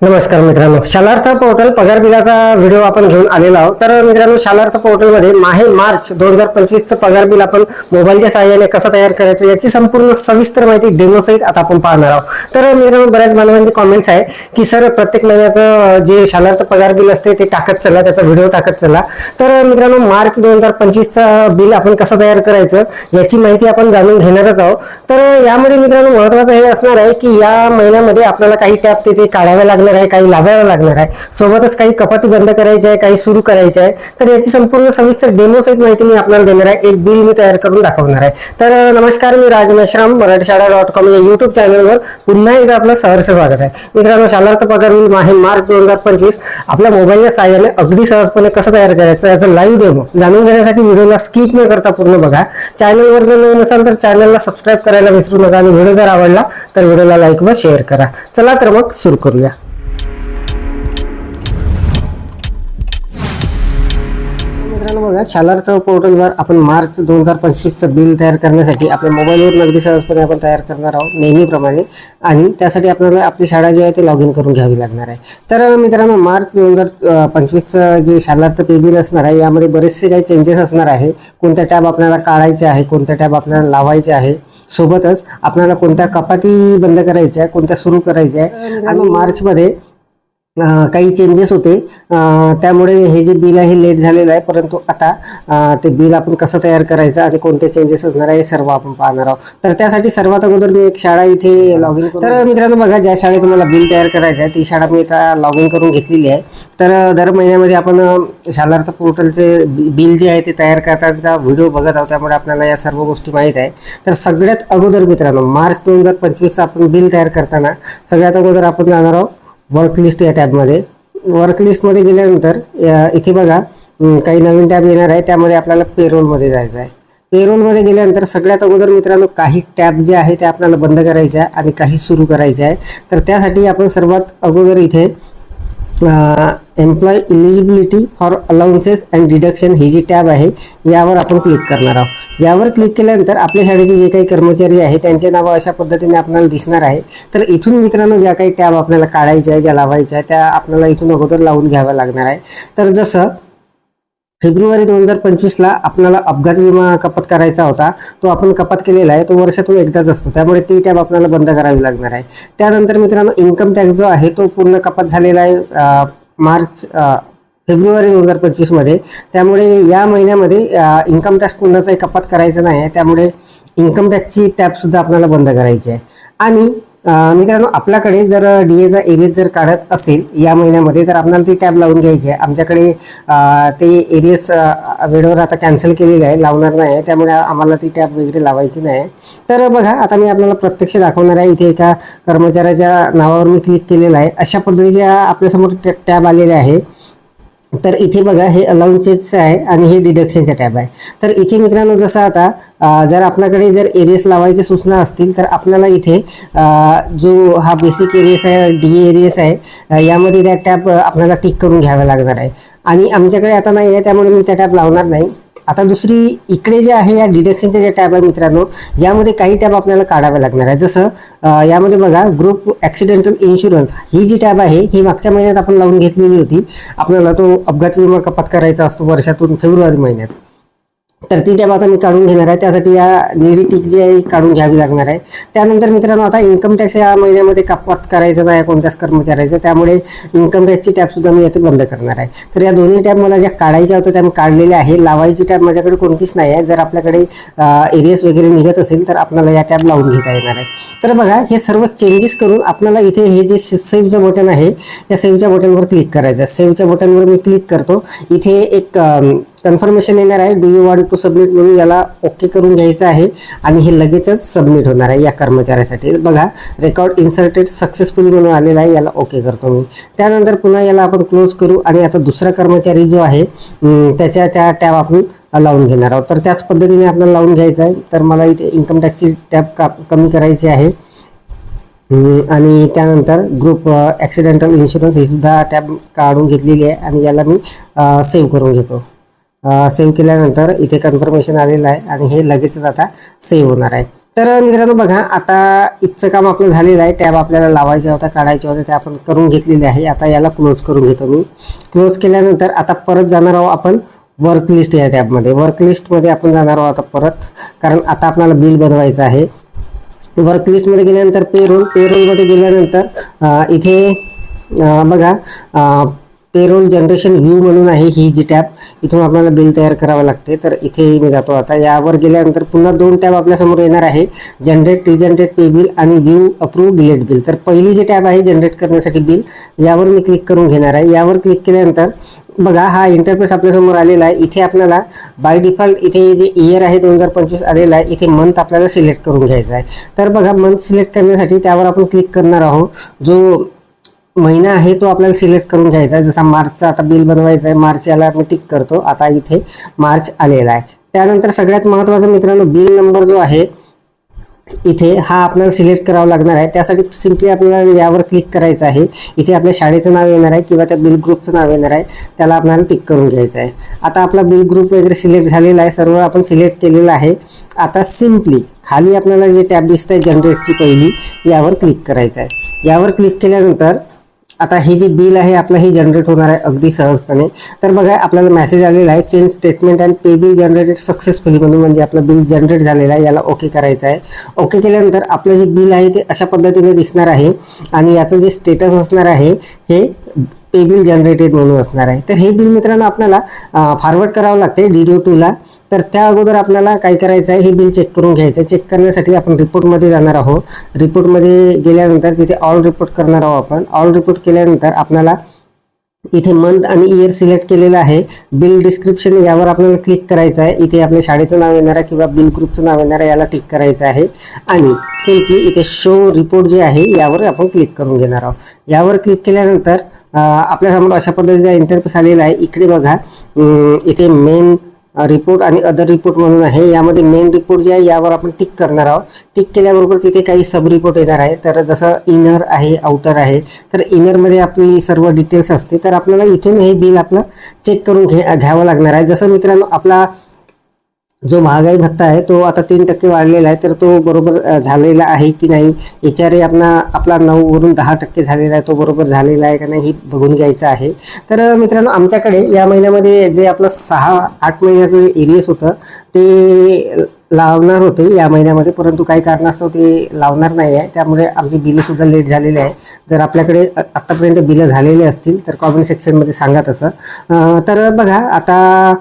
नमस्कार मित्रांनो. शालार्थ पोर्टल पगार बिलाचा व्हिडिओ आपण घेऊन आलेलो आहोत. तर मित्रांनो शालार्थ पोर्टलमध्ये माहे मार्च दोन हजार पंचवीसचं पगार बिल आपण मोबाईलच्या सहाय्याने कसं तयार करायचं याची संपूर्ण सविस्तर माहिती डेमो सहित आता आपण पाहणार आहोत. तर मित्रांनो बऱ्याच बांधवांचे कॉमेंट्स आहे की सर प्रत्येक महिन्याचं जे शालार्थ पगार बिल असते ते टाकत चला त्याचा व्हिडिओ टाकत चला. तर मित्रांनो मार्च दोन हजार पंचवीसचं बिल आपण कसं तयार करायचं याची माहिती आपण जाणून घेणारच आहोत. तर यामध्ये मित्रांनो महत्वाचं हे असणार आहे की या महिन्यामध्ये आपल्याला काही टॅप तिथे काढावे लागणार आहे काही लाभायला लागणार आहे. सोबतच काही कपाती बंद करायची आहे काही सुरू करायचे आहे. तर याची संपूर्ण सविस्तर डेमो सहित माहिती मी आपल्याला देणार आहे. एक बिल मी तयार करून दाखवणार आहे. तर नमस्कार मी राज मेश्राम मराठी शाळा डॉट कॉम या युट्यूब चॅनलवर पुन्हा एकदा आपलं सहर्ष स्वागत आहे. मित्रांनो शालार्थ पगार मी आहे मार्च दोन हजार पंचवीस. आपल्या मोबाईलच्या साहाय्याने अगदी सहजपणे कसं तयार करायचं याचं लाईव्ह डेमो जाणून घेण्यासाठी व्हिडिओला स्किप न करता पूर्ण बघा. चॅनलवर जर नवीन असाल तर चॅनलला सबस्क्राईब करायला विसरू नका आणि व्हिडिओ जर आवडला तर व्हिडिओला लाईक व शेअर करा. चला तर मग सुरू करूया. बघा शालार्थ पोर्टलवर आपण मार्च दोन हजार पंचवीसचं बिल तयार करण्यासाठी आपल्या मोबाईलवर अगदी सहजपणे आपण तयार करणार आहोत नेहमीप्रमाणे. आणि त्यासाठी आपल्याला आपली शाळा जी आहे ते लॉग इन करून घ्यावी लागणार आहे. तर मित्रांनो मार्च दोन हजार पंचवीसचं जे शालार्थ पे बिल असणार आहे यामध्ये बरेचसे काही चेंजेस असणार आहे. कोणत्या टॅब आपल्याला काढायचे आहे कोणत्या टॅब आपल्याला लावायचे आहे सोबतच आपल्याला कोणत्या कपाती बंद करायच्या आहे कोणत्या सुरू करायच्या आहे. आणि मार्चमध्ये काही चेंजेस होते. त्यामुळे हे जे बिल आहे लेट झालेलं आहे. परंतु आता ते बिल आपण कसं तयार करायचं आणि कोणते चेंजेस असणार आहे हे सर्व आपण पाहणार आहोत. तर त्यासाठी सर्वात अगोदर मी एक शाळा इथे लॉग इन तर मित्रांनो बघा ज्या शाळेचं मला बिल तयार करायचं आहे ती शाळा मी आता लॉग इन करून घेतलेली आहे. तर दर महिन्यामध्ये आपण शालार्थ पोर्टलचे बिल जे आहे ते तयार करतानाचा व्हिडिओ बघत आहोत. त्यामुळे आपल्याला या सर्व गोष्टी माहीत आहे. तर सगळ्यात अगोदर मित्रांनो मार्च दोन हजार पंचवीसचं आपण बिल तयार करताना सगळ्यात अगोदर आपण जाणार आहोत. वर्क लिस्ट या टॅबमध्ये वर्क लिस्टमध्ये गेल्यानंतर या- इथे बघा काही नवीन टॅब येणार आहे. त्यामध्ये आपल्याला पेरोलमध्ये जायचं आहे. पेरोलमध्ये गेल्यानंतर सगळ्यात अगोदर मित्रांनो काही टॅब जे आहे ते आपल्याला बंद करायचे आहे आणि काही सुरू करायचे आहे. तर त्यासाठी आपण सर्वात अगोदर इथे employ eligibility for allowances and deduction ही जी टॅब आहे यावर आपण क्लिक करणार आहोत. यावर क्लिक केल्यानंतर आपल्या शाळेचे जे काही कर्मचारी आहे त्यांचे नावं अशा पद्धतीने आपल्याला दिसणार आहे. तर इथून मित्रांनो ज्या काही टॅब आपल्याला काढायच्या आहे ज्या लावायच्या आहे त्या आपल्याला इथून अगोदर लावून घ्याव्या लागणार आहे तर जसं फेब्रुवारी दोन हजार पंचवीसला आपल्याला अपघात विमा कपात करायचा होता. तो आपण कपात केलेला आहे. तो वर्षातून एकदाच असतो. त्यामुळे ती टॅब आपल्याला बंद करावी लागणार आहे. त्यानंतर मित्रांनो इन्कम टॅक्स जो आहे तो पूर्ण कपात झालेला आहे मार्च फेब्रुवारी दोन हजार पंचवीसमध्ये. त्यामुळे या महिन्यामध्ये इन्कम टॅक्स पुन्हाचा कपात करायचा नाही आहे. त्यामुळे इन्कम टॅक्सची टॅबसुद्धा आपल्याला बंद करायची आहे. आणि मित्रांनो आपल्याकडे जर डी एचा एरियस जर काढत असेल या महिन्यामध्ये तर आपल्याला ती टॅब लावून घ्यायची आहे. आमच्याकडे ते एरियस वेळेवर आता कॅन्सल केलेलं आहे लावणार नाही आहे त्यामुळे आम्हाला ती टॅब वगैरे लावायची नाही आहे. तर बघा आता मी आपल्याला प्रत्यक्ष दाखवणार आहे इथे एका कर्मचाऱ्याच्या नावावर मी क्लिक केलेलं आहे. अशा पद्धतीच्या आपल्यासमोर टॅब आलेले आहे. तर इथे बघा हे अलाउन्सेस आहे आणि हे डिडक्शनचा टॅब आहे. तर इथे मित्रांनो जसं आता जर आपल्याकडे जर एरियस लावायच्या सूचना असतील तर आपल्याला इथे जो हा बेसिक एरियस आहे डी एरियस आहे यामध्ये त्या टॅब आपल्याला क्लिक करून घ्यावा लागणार आहे. आणि आमच्याकडे आता नाही आहे त्यामुळे मी त्या टॅब लावणार नाही. आता दुसरी इकडे जे आहे या डिडक्शनचे जे टॅब आहे मित्रांनो यामध्ये काही टॅब आपल्याला काढावे लागणार आहे जसं यामध्ये बघा ग्रुप ॲक्सिडेंटल इन्शुरन्स ही जी टॅब आहे ही मागच्या महिन्यात आपण लावून घेतलेली होती. आपल्याला तो अपघात विमा कपात करायचा असतो वर्षातून फेब्रुवारी महिन्यात. तर ती टॅब आता मी काढून घेणार आहे. त्यासाठी या निडी टिक जी आहे काढून घ्यावी लागणार आहे. त्यानंतर मित्रांनो आता इन्कम टॅक्स या महिन्यामध्ये कपात करायचं नाही कोणत्याच कर्मचाऱ्याचं. त्यामुळे इन्कम टॅक्सची टॅबसुद्धा मी येथे बंद करणार आहे. तर या दोन्ही टॅब मला ज्या काढायच्या होत्या त्या मी काढलेल्या आहे लावायची टॅब माझ्याकडे कोणतीच नाही आहे. जर आपल्याकडे एरियस वगैरे निघत असेल तर आपल्याला या टॅब लावून घेता येणार आहे. तर बघा हे सर्व चेंजेस करून आपल्याला इथे हे जे सेव्हचं बटन आहे या सेव्हच्या बटनवर क्लिक करायचं सेव्हच्या बटनवर मी क्लिक करतो. इथे एक कन्फर्मेशन येणार आहे. Do you want to submit म्हणून याला ओके करून घ्यायचं आहे. आणि हे लगेचच सबमिट होणार आहे या कर्मचाऱ्यासाठी. बघा रेकॉर्ड इन्सर्टेड सक्सेसफुली म्हणून आलेला आहे. याला ओके करतो मी. त्यानंतर पुन्हा याला आपण क्लोज करू. आणि आता दुसरा कर्मचारी जो आहे त्याच्या त्या टॅब आपण लावून घेणार आहोत. तर त्याच पद्धतीने आपल्याला लावून घ्यायचं आहे. तर मला इथे इन्कम टॅक्सची टॅब का कमी करायची आहे. आणि त्यानंतर ग्रुप ॲक्सिडेंटल इन्शुरन्स ही सुद्धा टॅब काढून घेतलेली आहे. आणि याला मी सेव्ह करून घेतो. सेव्ह केल्यानंतर इथे कन्फर्मेशन आलेलं आहे आणि हे लगेचच आता सेव्ह होणार आहे. तर मित्रांनो बघा आता इथचं काम आपलं झालेलं आहे. टॅब आपल्याला लावायच्या होत्या काढायच्या होत्या ते आपण करून घेतलेले आहे. आता याला क्लोज करून घेतो मी. क्लोज केल्यानंतर आता परत जाणार आहोत आपण वर्क लिस्ट या टॅबमध्ये. वर्क लिस्टमध्ये आपण जाणार आहोत आता परत कारण आता आपल्याला बिल बनवायचं आहे. वर्क लिस्टमध्ये गेल्यानंतर पेरोल पेरोलमध्ये गेल्यानंतर इथे बघा पेरोल जनरेशन व्ह्यू म्हणून आहे ही जी टॅब इथून आपल्याला बिल तयार करावं लागते. तर इथे मी जातो आता. यावर गेल्यानंतर पुन्हा दोन टॅब आपल्यासमोर येणार आहे. जनरेट रिजनरेट पे बिल आणि व्ह्यू अप्रूव्ह डिलेट बिल तर पहिली जी टॅब आहे जनरेट करण्यासाठी बिल यावर मी क्लिक करून घेणार आहे. यावर क्लिक केल्यानंतर बघा हा इंटरफेस आपल्यासमोर आलेला आहे. इथे आपल्याला बाय डिफॉल्ट इथे जे इयर आहे दोन हजार पंचवीस आलेला आहे. इथे मंथ आपल्याला सिलेक्ट करून घ्यायचा आहे. तर बघा मंथ सिलेक्ट करण्यासाठी त्यावर आपण क्लिक करणार आहोत. जो महिना आहे तो आपल्याला सिलेक्ट करून घ्यायचा आहे. जसा मार्चचा आता बिल बनवायचं आहे मार्च याला आपण टिक करतो. आता इथे मार्च आलेला आहे. त्यानंतर सगळ्यात महत्त्वाचा मित्रांनो बिल नंबर जो आहे इथे हा आपल्याला सिलेक्ट करावा लागणार आहे. त्यासाठी सिम्पली आपल्याला यावर क्लिक करायचं आहे. इथे आपल्या शाळेचं नाव येणार आहे किंवा त्या बिल ग्रुपचं नाव येणार आहे. त्याला आपल्याला टिक करून घ्यायचं आहे. आता आपला बिल ग्रुप वगैरे सिलेक्ट झालेला आहे. सर्व आपण सिलेक्ट केलेलं आहे. आता सिम्पली खाली आपल्याला जे टॅब दिसत आहे जनरेटची पहिली यावर क्लिक करायचं आहे. यावर क्लिक केल्यानंतर आता हे जे बिल आहे आपलं हे जनरेट होणार आहे अगदी सहजपणे. तर बघा आपल्याला मेसेज आलेला आहे change statement and pay bill generated successfully म्हणून म्हणजे आपलं बिल जनरेट झालेलं आहे याला ओके करायचं आहे. ओके केल्यानंतर आपलं जे बिल आहे ते अशा पद्धतीने दिसणार आहे. आणि याचं जे स्टेटस असणार आहे हे पे बिल जनरेटेड म्हणून असणार आहे. तर हे बिल मित्रांनो आपल्याला फॉरवर्ड करावं लागते डी डी टूला तर त्या अगोदर आपल्याला काय करायचं आहे हे बिल चेक करून घ्यायचं आहे. चेक करण्यासाठी आपण रिपोर्टमध्ये जाणार आहोत. रिपोर्टमध्ये गेल्यानंतर तिथे ऑल रिपोर्ट करणार आहोत आपण. ऑल रिपोर्ट केल्यानंतर आपल्याला इथे मंथ आणि इयर सिलेक्ट केलेलं आहे. बिल डिस्क्रिप्शन यावर आपल्याला क्लिक करायचं आहे. इथे आपल्या शाळेचं नाव येणार आहे किंवा बिल ग्रुपचं नाव येणार आहे याला क्लिक करायचं आहे. आणि सिम्पली इथे शो रिपोर्ट जे आहे यावर आपण क्लिक करून घेणार आहोत. यावर क्लिक केल्यानंतर आपल्यासमोर अशा पद्धतीचा इंटरफेस आलेला आहे. इकडे बघा इथे मेन रिपोर्ट आणि अदर रिपोर्ट म्हणून आहे. यामध्ये मेन रिपोर्ट जे आहे यावर आपण टिक करणार आहोत. टिक केल्याबरोबर तिथे काही सब रिपोर्ट येणार आहे. तर जसं इनर आहे आउटर आहे तर इनरमध्ये आपली सर्व डिटेल्स असते तर आपल्याला इथून हे बिल आपलं चेक करून घे घ्यावं लागणार आहे. जसं मित्रांनो आपला जो महागाई भत्ता आहे तो आता तीन टक्के वाढलेला आहे तर तो बरोबर झालेला आहे की नाही? एच आर ए आपला आपला नऊवरून दहा टक्के झालेला आहे तो बरोबर झालेला आहे का नाही हे बघून घ्यायचं आहे. तर मित्रांनो आमच्याकडे या महिन्यामध्ये जे आपलं सहा आठ महिन्याचं एरियस होतं ते लावणार होते या महिन्यामध्ये परंतु काही कारणास्तव ते लावणार नाही आहे. त्यामुळे आमची बिलं सुद्धा लेट झालेली आहे. जर आपल्याकडे आत्तापर्यंत बिलं झालेली असतील तर कॉमेंट सेक्शनमध्ये सांगा तसं. तर बघा आता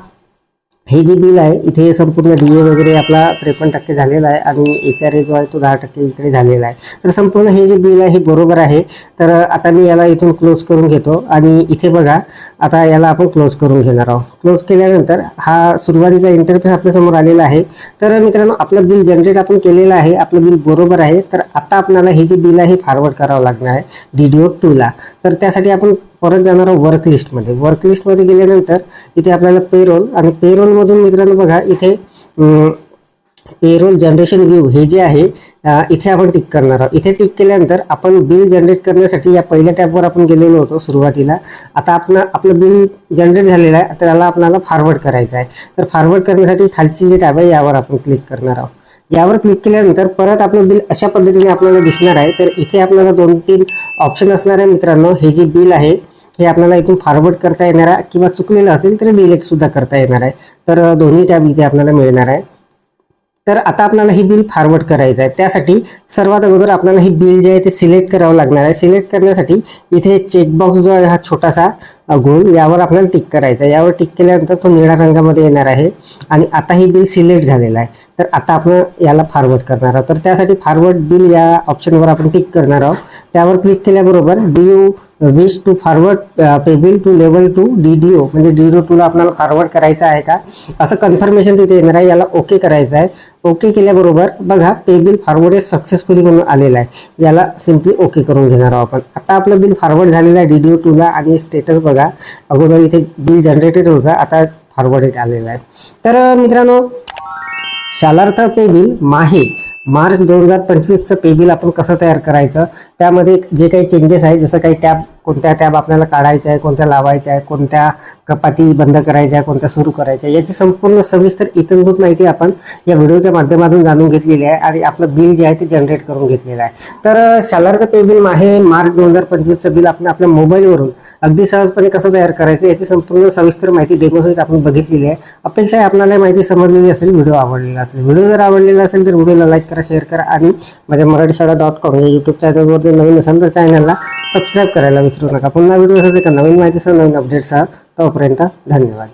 हे जे बिल आहे इथे संपूर्ण डी ए वगैरे आपला त्रेपन्न टक्के झालेला आहे आणि एच आर ए जो आहे तो दहा टक्के इकडे झालेला आहे. तर संपूर्ण हे जे बिल आहे हे बरोबर आहे. तर आता मी याला इथून क्लोज करून घेतो आणि इथे बघा आता याला आपण क्लोज करून घेणार आहोत. क्लोज केल्यानंतर हा सुरुवातीचा इंटरफेस आपल्यासमोर आलेला आहे. तर मित्रांनो आपलं बिल जनरेट आपण केलेलं आहे आपलं बिल बरोबर आहे. तर आता आपल्याला हे जे बिल आहे फॉरवर्ड करावं लागणार आहे डी डी ओ टूला तर त्यासाठी आपण परत जाणार आहोत वर्क लिस्टमध्ये वर्क लिस्टमध्ये गेल्यानंतर इथे आपल्याला पेरोल आणि पेरोलमधून मित्रांनो बघा इथे पेरोल जनरेशन व्ह्यू हे जे आहे इथे आपण टिक करणार आहोत. इथे टिक केल्यानंतर आपण बिल जनरेट करण्यासाठी या पहिल्या टॅबवर आपण गेलेलो होतो सुरुवातीला. आता आपण आपलं बिल जनरेट झालेलं आहे त्याला आपल्याला फॉरवर्ड करायचं आहे. तर फॉरवर्ड करण्यासाठी खालची जे टॅब आहे यावर आपण क्लिक करणार आहोत. यावर क्लिक केल्यानंतर परत आपलं बिल अशा पद्धतीने आपल्याला दिसणार आहे. तर इथे आपल्याला दोन तीन ऑप्शन असणार आहे मित्रांनो. हे जे बिल आहे हे आपल्याला इथून फॉरवर्ड करता येणार आहे किंवा चुकलेलं असेल तर डिलेक्टसुद्धा करता येणार आहे. तर दोन्ही टॅब इथे आपल्याला मिळणार आहे. तर आता आपल्याला हे बिल फॉरवर्ड करायचं आहे. त्यासाठी सर्वात अगोदर आपल्याला हे बिल जे आहे ते सिलेक्ट करावं लागणार आहे. सिलेक्ट करण्यासाठी इथे चेकबॉक्स जो आहे हा छोटासा गोल यावर आपल्याला टिक करायचा आहे. यावर टिक केल्यानंतर तो निळ्या रंगामध्ये येणार आहे आणि आता हे बिल सिलेक्ट झालेलं आहे. तर आता आपण याला फॉरवर्ड करणार आहोत. तर त्यासाठी फॉरवर्ड बिल या ऑप्शनवर आपण टिक करणार आहोत. त्यावर क्लिक केल्याबरोबर do you wish to forward pay bill to level two D D O म्हणजे डी डी ओ टूला आपल्याला फॉरवर्ड करायचं आहे का? असं कन्फर्मेशन तिथे येणार आहे याला ओके करायचं आहे. ओके केल्याबरोबर बघा पे बिल फॉरवर्ड सक्सेसफुली म्हणून आलेलं आहे. याला सिम्पली ओके करून घेणार आहोत आपण. आता आपलं बिल फॉरवर्ड झालेलं आहे डी डी ओ टूला आणि स्टेटस बघा. अगोदर इथे बिल जनरेटेड होतं आता फॉरवर्डेड आलेलं आहे. तर मित्रांनो शालार्थ पे बिल माहे. मार्च दोन हजार पंचवीसचं पे बिल आपण कसं तयार करायचं? त्यामध्ये जे काही चेंजेस आहे जसं काही टॅब कोणत्या टॅब आपल्याला काढायच्या आहे कोणत्या लावायच्या आहे कोणत्या कपाती बंद करायच्या आहे कोणत्या सुरू करायच्या याची संपूर्ण सविस्तर इतंभूत माहिती आपण या व्हिडिओच्या माध्यमातून जाणून घेतलेली आहे आणि आपलं बिल जे आहे ते जनरेट करून घेतलेलं आहे. तर शालार्थ पे बिल आहे मार्च दोन हजार पंचवीसचं बिल आपण आपल्या मोबाईलवरून अगदी सहजपणे कसं तयार करायचं याची संपूर्ण सविस्तर माहिती डेमोसहित आपण बघितलेली आहे. अपेक्षा आपल्याला माहिती समजलेली असेल व्हिडिओ आवडलेला असेल. व्हिडिओ जर आवडलेला असेल तर व्हिडिओला लाईक करा शेअर करा आणि माझ्या मराठी शाळा डॉट कॉम या यूट्यूब चॅनलवर जर नवीन असेल तर चॅनलला सबस्क्राईब करायला विसरू नका. पुन्हा व्हिडिओ असाच एका नवीन माहितीसह नवीन अपडेटसह तोपर्यंत धन्यवाद.